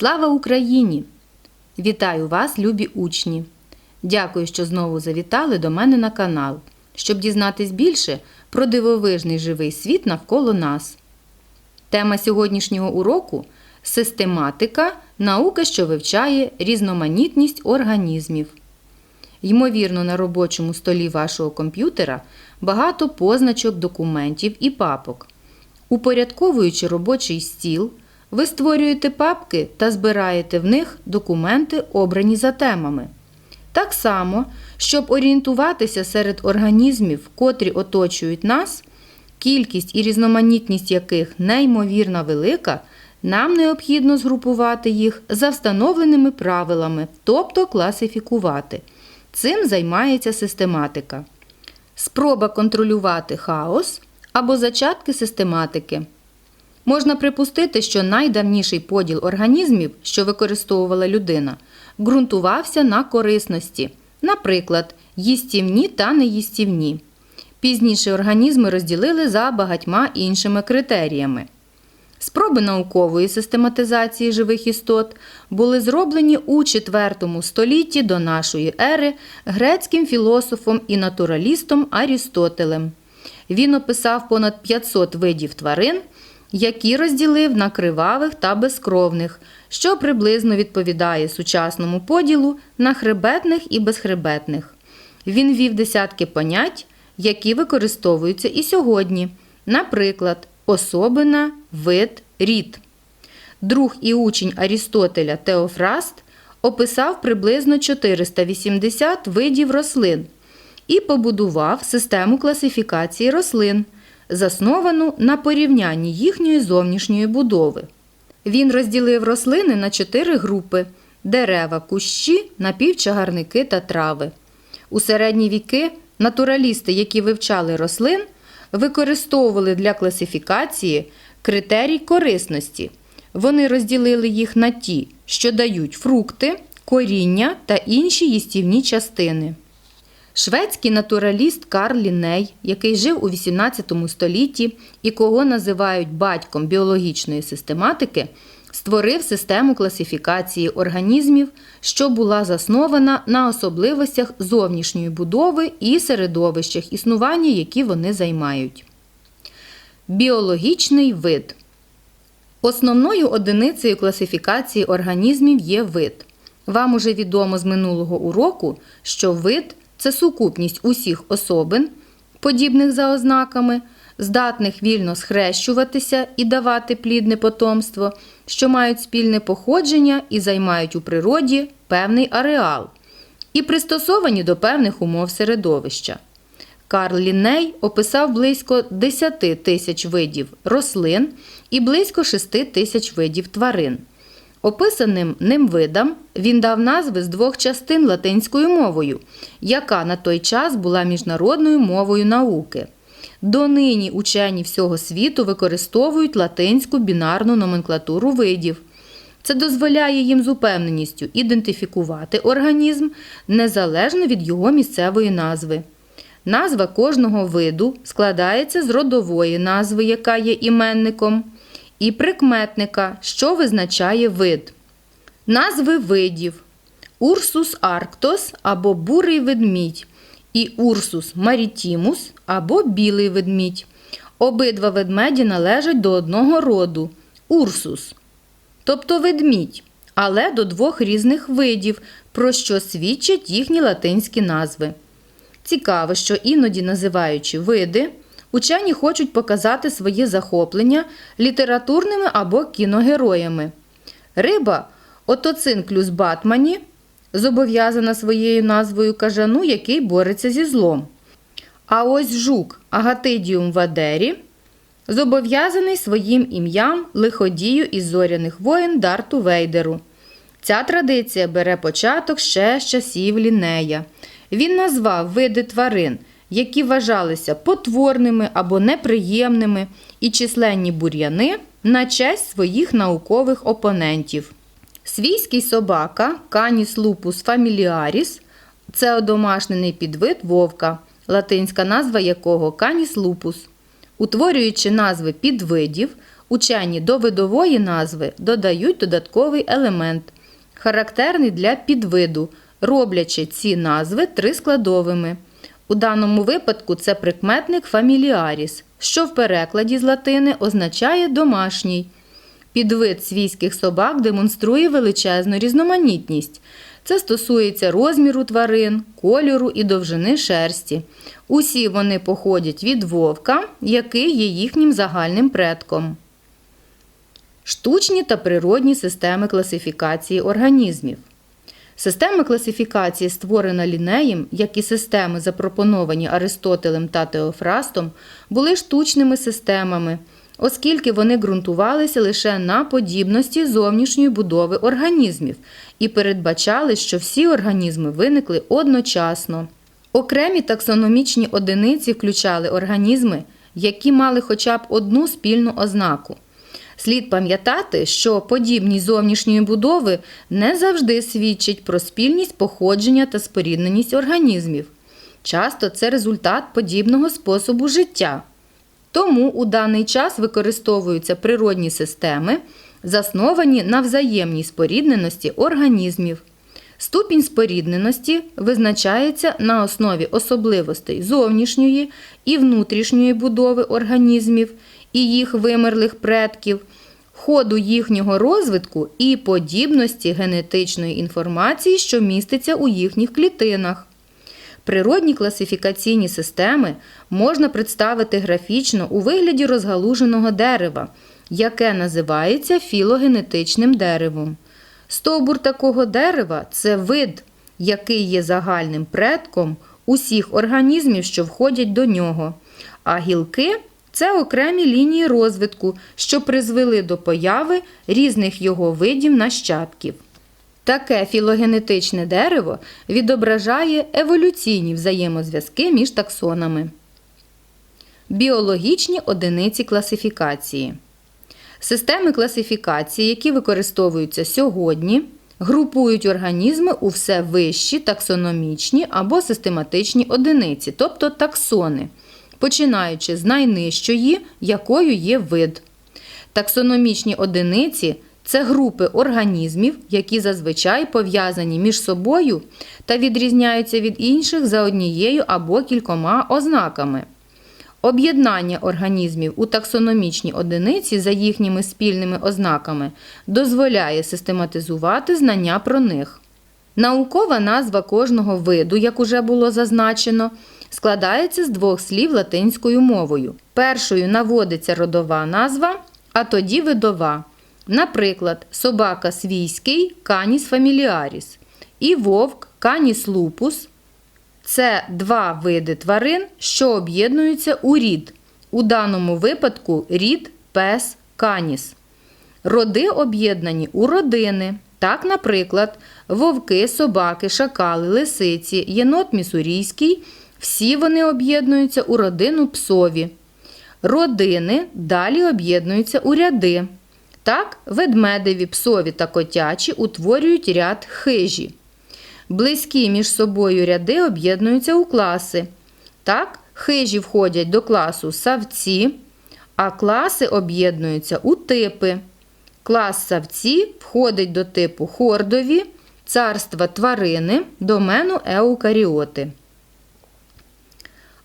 Слава Україні! Вітаю вас, любі учні! Дякую, що знову завітали до мене на канал, щоб дізнатись більше про дивовижний живий світ навколо нас. Тема сьогоднішнього уроку систематика наука, що вивчає різноманітність організмів. Ймовірно, на робочому столі вашого комп'ютера багато позначок, документів і папок. Упорядковуючи робочий стіл, ви створюєте папки та збираєте в них документи, обрані за темами. Так само, щоб орієнтуватися серед організмів, котрі оточують нас, кількість і різноманітність яких неймовірно велика, нам необхідно згрупувати їх за встановленими правилами, тобто класифікувати. Цим займається систематика. Спроба контролювати хаос або зачатки систематики. Можна припустити, що найдавніший поділ організмів, що використовувала людина, ґрунтувався на корисності, наприклад, їстівні та неїстівні. Пізніше організми розділили за багатьма іншими критеріями. Спроби наукової систематизації живих істот були зроблені у IV столітті до нашої ери грецьким філософом і натуралістом Арістотелем. Він описав понад 500 видів тварин, які розділив на кривавих та безкровних, що приблизно відповідає сучасному поділу на хребетних і безхребетних. Він вів десятки понять, які використовуються і сьогодні, наприклад, особина, вид, рід. Друг і учень Арістотеля Теофраст описав приблизно 480 видів рослин і побудував систему класифікації рослин, засновану на порівнянні їхньої зовнішньої будови. Він розділив рослини на чотири групи: дерева, кущі, напівчагарники та трави. У середні віки натуралісти, які вивчали рослин, використовували для класифікації критерій корисності. Вони розділили їх на ті, що дають фрукти, коріння та інші їстівні частини. Шведський натураліст Карл Ліней, який жив у XVIII столітті і кого називають батьком біологічної систематики, створив систему класифікації організмів, що була заснована на особливостях зовнішньої будови і середовищах існування, які вони займають. Біологічний вид. Основною одиницею класифікації організмів є вид. Вам уже відомо з минулого уроку, що вид це сукупність усіх особин, подібних за ознаками, здатних вільно схрещуватися і давати плідне потомство, що мають спільне походження і займають у природі певний ареал, і пристосовані до певних умов середовища. Карл Лінней описав близько 10 тисяч видів рослин і близько 6 тисяч видів тварин. Описаним ним видам він дав назви з двох частин латинською мовою, яка на той час була міжнародною мовою науки. Донині учені всього світу використовують латинську бінарну номенклатуру видів. Це дозволяє їм з упевненістю ідентифікувати організм незалежно від його місцевої назви. Назва кожного виду складається з родової назви, яка є іменником, і прикметника, що визначає вид. Назви видів: Урсус арктос або бурий ведмідь, і Урсус марітімус або білий ведмідь. Обидва ведмеді належать до одного роду урсус, тобто ведмідь, але до двох різних видів, про що свідчать їхні латинські назви. Цікаво, що іноді називаючи види, учені хочуть показати своє захоплення літературними або кіногероями. Риба отоцинклюс батмані зобов'язана своєю назвою кажану, який бореться зі злом. А ось жук Агатидіум вадері зобов'язаний своїм ім'ям лиходію із зоряних воїн Дарту Вейдеру. Ця традиція бере початок ще з часів лінея. Він назвав види тварин, які вважалися потворними або неприємними, і численні бур'яни на честь своїх наукових опонентів. Свійський собака Canis lupus familiaris – це одомашнений підвид вовка, латинська назва якого Canis lupus. Утворюючи назви підвидів, Учені до видової назви додають додатковий елемент, характерний для підвиду, роблячи ці назви трискладовими. У даному випадку це прикметник фаміліаріс, що в перекладі з латини означає домашній. Підвид свійських собак демонструє величезну різноманітність. Це стосується розміру тварин, кольору і довжини шерсті. Усі вони походять від вовка, який є їхнім загальним предком. Штучні та природні системи класифікації організмів. Система класифікації, створена лінеєм, як і системи, запропоновані Аристотелем та Теофрастом, були штучними системами, оскільки вони ґрунтувалися лише на подібності зовнішньої будови організмів і передбачали, що всі організми виникли одночасно. Окремі таксономічні одиниці включали організми, які мали хоча б одну спільну ознаку. Слід пам'ятати, що подібність зовнішньої будови не завжди свідчить про спільність походження та спорідненість організмів. Часто це результат подібного способу життя. Тому у даний час використовуються природні системи, засновані на взаємній спорідненості організмів. Ступінь спорідненості визначається на основі особливостей зовнішньої і внутрішньої будови організмів і їх вимерлих предків, ходу їхнього розвитку і подібності генетичної інформації, що міститься у їхніх клітинах. Природні класифікаційні системи можна представити графічно у вигляді розгалуженого дерева, яке називається філогенетичним деревом. Стовбур такого дерева це вид, який є загальним предком усіх організмів, що входять до нього, а гілки це окремі лінії розвитку, що призвели до появи різних його видів нащадків. Таке філогенетичне дерево відображає еволюційні взаємозв'язки між таксонами. Біологічні одиниці класифікації. Системи класифікації, які використовуються сьогодні, групують організми у все вищі таксономічні або систематичні одиниці, тобто таксони, починаючи з найнижчої, якою є вид. Таксономічні одиниці це групи організмів, які зазвичай пов'язані між собою та відрізняються від інших за однією або кількома ознаками. Об'єднання організмів у таксономічні одиниці за їхніми спільними ознаками дозволяє систематизувати знання про них. Наукова назва кожного виду, як уже було зазначено, складається з двох слів латинською мовою. Першою наводиться родова назва, а тоді видова. Наприклад, собака свійський каніс фаміліаріс і вовк каніс лупус це два види тварин, що об'єднуються у рід. У даному випадку рід пес каніс. Роди об'єднані у родини. Так, наприклад, вовки, собаки, шакали, лисиці, єнот місурійський всі вони об'єднуються у родину псові. Родини далі об'єднуються у ряди. Так, ведмедеві, псові та котячі утворюють ряд хижі. Близькі між собою ряди об'єднуються у класи. Так, хижі входять до класу савці, а класи об'єднуються у типи. Клас савці входить до типу хордові, царства тварини, домену еукаріоти.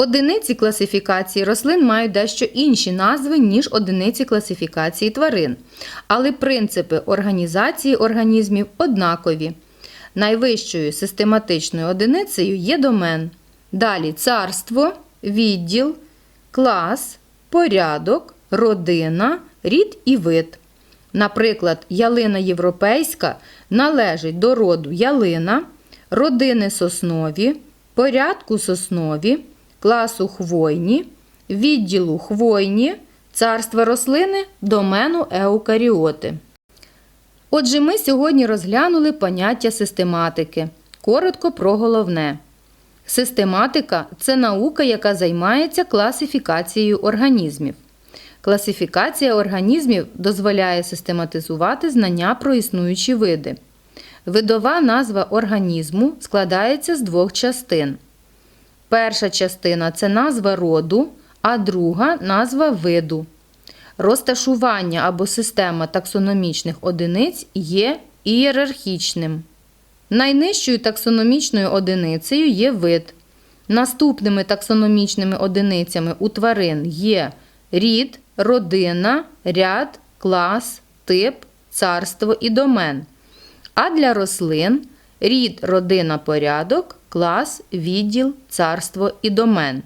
Одиниці класифікації рослин мають дещо інші назви, ніж одиниці класифікації тварин, але принципи організації організмів однакові. Найвищою систематичною одиницею є домен. Далі царство, відділ, клас, порядок, родина, рід і вид. Наприклад, ялина європейська належить до роду ялина, родини соснові, порядку соснові, класу хвойні, відділу хвойні, царства рослини, домену еукаріоти. Отже, ми сьогодні розглянули поняття систематики. Коротко про головне. Систематика це наука, яка займається класифікацією організмів. Класифікація організмів дозволяє систематизувати знання про існуючі види. Видова назва організму складається з двох частин. Перша частина це назва роду, а друга назва виду. Розташування або система таксономічних одиниць є ієрархічним. Найнижчою таксономічною одиницею є вид. Наступними таксономічними одиницями у тварин є рід, родина, ряд, клас, тип, царство і домен. А для рослин рід, родина, порядок, клас, відділ, царство і домен.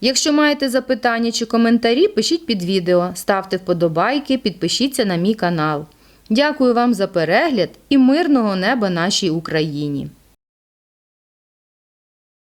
Якщо маєте запитання чи коментарі, пишіть під відео, ставте вподобайки, підпишіться на мій канал. Дякую вам за перегляд і мирного неба нашій Україні!